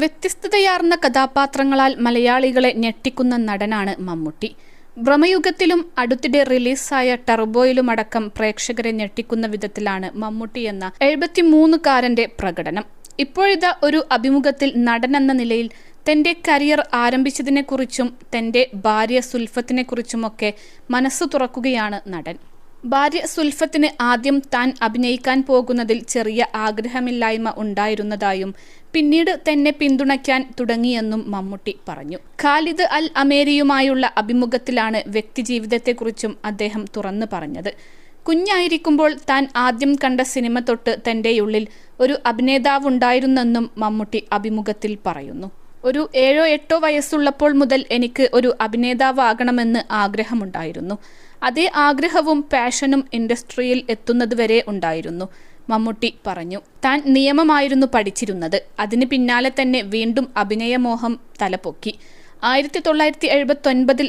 വ്യത്യസ്തതയാർന്ന കഥാപാത്രങ്ങളാൽ മലയാളികളെ ഞെട്ടിക്കുന്ന നടനാണ് മമ്മൂട്ടി. ഭ്രമയുഗത്തിലും അടുത്തിടെ റിലീസായ ടർബോയിലുമടക്കം പ്രേക്ഷകരെ ഞെട്ടിക്കുന്ന വിധത്തിലാണ് മമ്മൂട്ടി എന്ന എഴുപത്തിമൂന്നുകാരന്റെ പ്രകടനം. ഇപ്പോഴിതാ ഒരു അഭിമുഖത്തിൽ നടൻ എന്ന നിലയിൽ തന്റെ കരിയർ ആരംഭിച്ചതിനെക്കുറിച്ചും തന്റെ ഭാര്യ സുൽഫത്തിനെക്കുറിച്ചുമൊക്കെ മനസ്സ് തുറക്കുകയാണ് നടൻ. ഭാര്യ സുൽഫത്തിന് ആദ്യം താൻ അഭിനയിക്കാൻ പോകുന്നതിൽ ചെറിയ ആഗ്രഹമില്ലായ്മ ഉണ്ടായിരുന്നതായും പിന്നീട് തന്നെ പിന്തുണയ്ക്കാൻ തുടങ്ങിയെന്നും മമ്മൂട്ടി പറഞ്ഞു. ഖാലിദ് അൽ അമേരിയുമായുള്ള അഭിമുഖത്തിലാണ് വ്യക്തിജീവിതത്തെക്കുറിച്ചും അദ്ദേഹം തുറന്നു പറഞ്ഞത്. കുഞ്ഞായിരിക്കുമ്പോൾ താൻ ആദ്യം കണ്ട സിനിമ തൊട്ട് തന്റെയുള്ളിൽ ഒരു അഭിനേതാവുണ്ടായിരുന്നെന്നും മമ്മൂട്ടി അഭിമുഖത്തിൽ പറയുന്നു. ഒരു ഏഴോ എട്ടോ വയസ്സുള്ളപ്പോൾ മുതൽ എനിക്ക് ഒരു അഭിനേതാവാകണമെന്ന് ആഗ്രഹമുണ്ടായിരുന്നു. അതേ ആഗ്രഹവും പാഷനും ഇൻഡസ്ട്രിയിൽ എത്തുന്നതുവരെ ഉണ്ടായിരുന്നു മമ്മൂട്ടി പറഞ്ഞു. താൻ നിയമമായിരുന്നു പഠിച്ചിരുന്നത്. അതിന് പിന്നാലെ തന്നെ വീണ്ടും അഭിനയമോഹം തലപൊക്കി. ആയിരത്തി തൊള്ളായിരത്തി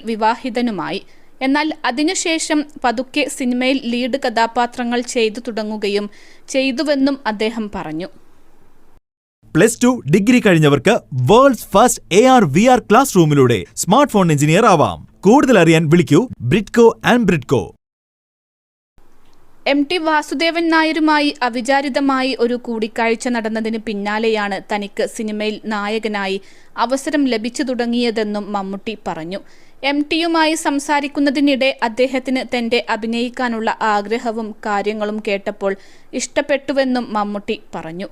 വിവാഹിതനുമായി. എന്നാൽ അതിനുശേഷം പതുക്കെ സിനിമയിൽ ലീഡ് കഥാപാത്രങ്ങൾ ചെയ്തു തുടങ്ങുകയും ചെയ്തുവെന്നും അദ്ദേഹം പറഞ്ഞു. Plus two degree കഴിഞ്ഞവർക്ക് world's first A R V R class റൂമിലൂടെ smart phone engineer ആവാം. കൂടുതൽ അറിയാൻ വിളിക്കൂ Bridco and Bridco. M T Vasudevan നായരുമായി അവിചാരിതമായി ഒരു കൂടിക്കാഴ്ച നടന്നതിന് പിന്നാലെയാണ് തനിക്ക് സിനിമയിൽ നായകനായി അവസരം ലഭിച്ചു തുടങ്ങിയതെന്നും മമ്മൂട്ടി പറഞ്ഞു. എം ടിയുമായി സംസാരിക്കുന്നതിനിടെ അദ്ദേഹത്തിന് തന്റെ അഭിനയിക്കാനുള്ള ആഗ്രഹവും കാര്യങ്ങളും കേട്ടപ്പോൾ ഇഷ്ടപ്പെട്ടുവെന്നും മമ്മൂട്ടി പറഞ്ഞു.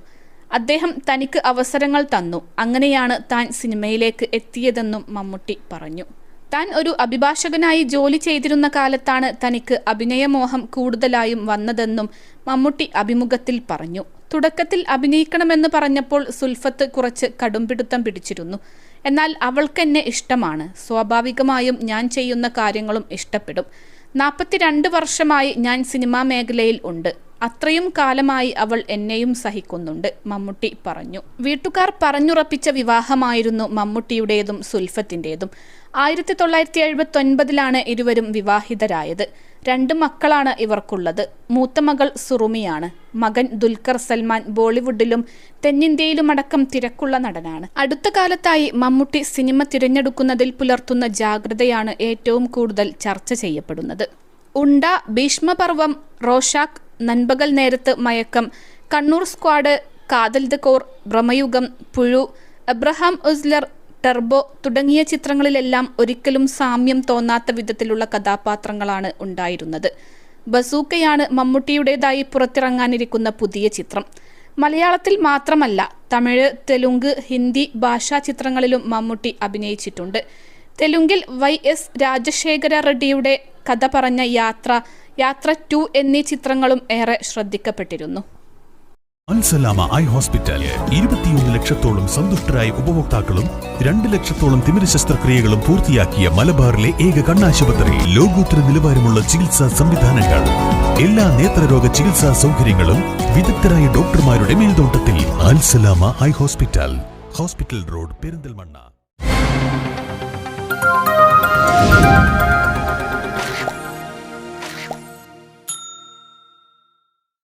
അദ്ദേഹം തനിക്ക് അവസരങ്ങൾ തന്നു. അങ്ങനെയാണ് താൻ സിനിമയിലേക്ക് എത്തിയതെന്നും മമ്മൂട്ടി പറഞ്ഞു. താൻ ഒരു അഭിഭാഷകനായി ജോലി ചെയ്തിരുന്ന കാലത്താണ് തനിക്ക് അഭിനയമോഹം കൂടുതലായും വന്നതെന്നും മമ്മൂട്ടി അഭിമുഖത്തിൽ പറഞ്ഞു. തുടക്കത്തിൽ അഭിനയിക്കണമെന്ന് പറഞ്ഞപ്പോൾ സുൽഫത്ത് കുറച്ച് കടുംപിടുത്തം പിടിച്ചിരുന്നു. എന്നാൽ അവൾക്കെന്നെ ഇഷ്ടമാണ്. സ്വാഭാവികമായും ഞാൻ ചെയ്യുന്ന കാര്യങ്ങളും ഇഷ്ടപ്പെടും. നാൽപ്പത്തിരണ്ട് വർഷമായി ഞാൻ സിനിമാ മേഖലയിൽ ഉണ്ട്. അത്രയും കാലമായി അവൾ എന്നെയും സഹിക്കുന്നുണ്ട് മമ്മൂട്ടി പറഞ്ഞു. വീട്ടുകാർ പറഞ്ഞുറപ്പിച്ച വിവാഹമായിരുന്നു മമ്മൂട്ടിയുടേതും സുൽഫത്തിന്റെതും. ആയിരത്തി തൊള്ളായിരത്തി എഴുപത്തി ഒൻപതിലാണ് ഇരുവരും വിവാഹിതരായത്. രണ്ട് മക്കളാണ് ഇവർക്കുള്ളത്. മൂത്ത മകൾ സുറുമിയാണ്. മകൻ ദുൽഖർ സൽമാൻ ബോളിവുഡിലും തെന്നിന്ത്യയിലുമടക്കം തിരക്കുള്ള നടനാണ്. അടുത്ത കാലത്തായി മമ്മൂട്ടി സിനിമ തിരഞ്ഞെടുക്കുന്നതിൽ പുലർത്തുന്ന ജാഗ്രതയാണ് ഏറ്റവും കൂടുതൽ ചർച്ച ചെയ്യപ്പെടുന്നത്. ഉണ്ട Bheeshma Parvam Rorschach Nanpakal Nerathu Mayakkam. Kannur squad Kaathal the core Bramayugam Puzhu Abraham Ozler Turbo തുടങ്ങിയ ചിത്രങ്ങളിലെല്ലാം ഒരിക്കലും സാമ്യം തോന്നാത്ത വിധത്തിലുള്ള കഥാപാത്രങ്ങളാണ് ഉണ്ടായിരുന്നത്. ബസൂക്കയാണ് മമ്മൂട്ടിയുടേതായി പുറത്തിറങ്ങാനിരിക്കുന്ന പുതിയ ചിത്രം. മലയാളത്തിൽ മാത്രമല്ല തമിഴ് തെലുങ്ക് ഹിന്ദി ഭാഷാ ചിത്രങ്ങളിലും മമ്മൂട്ടി അഭിനയിച്ചിട്ടുണ്ട്. തെലുങ്കിൽ വൈ എസ് രാജശേഖര റെഡ്ഡിയുടെ കഥ പറഞ്ഞ യാത്ര യാത്ര ടു എന്നീ ചിത്രങ്ങളും ഏറെ ശ്രദ്ധിക്കപ്പെട്ടിരുന്നു. Al Salama eye hospital. ഇരുപത്തിയൊന്ന് ലക്ഷത്തോളം സന്തുഷ്ടരായ ഉപഭോക്താക്കളും രണ്ട് ലക്ഷത്തോളം തിമിര ശസ്ത്രക്രിയകളും പൂർത്തിയാക്കിയ മലബാറിലെ ഏക കണ്ണാശുപത്രി. ലോകോത്തര നിലവാരമുള്ള ചികിത്സാ സംവിധാനങ്ങൾ. എല്ലാ നേത്രരോഗ ചികിത്സാ സൗകര്യങ്ങളും വിദഗ്ധരായ ഡോക്ടർമാരുടെ മേൽനോട്ടത്തിൽ. Al Salama eye hospital. Hospital road Perinthalmanna.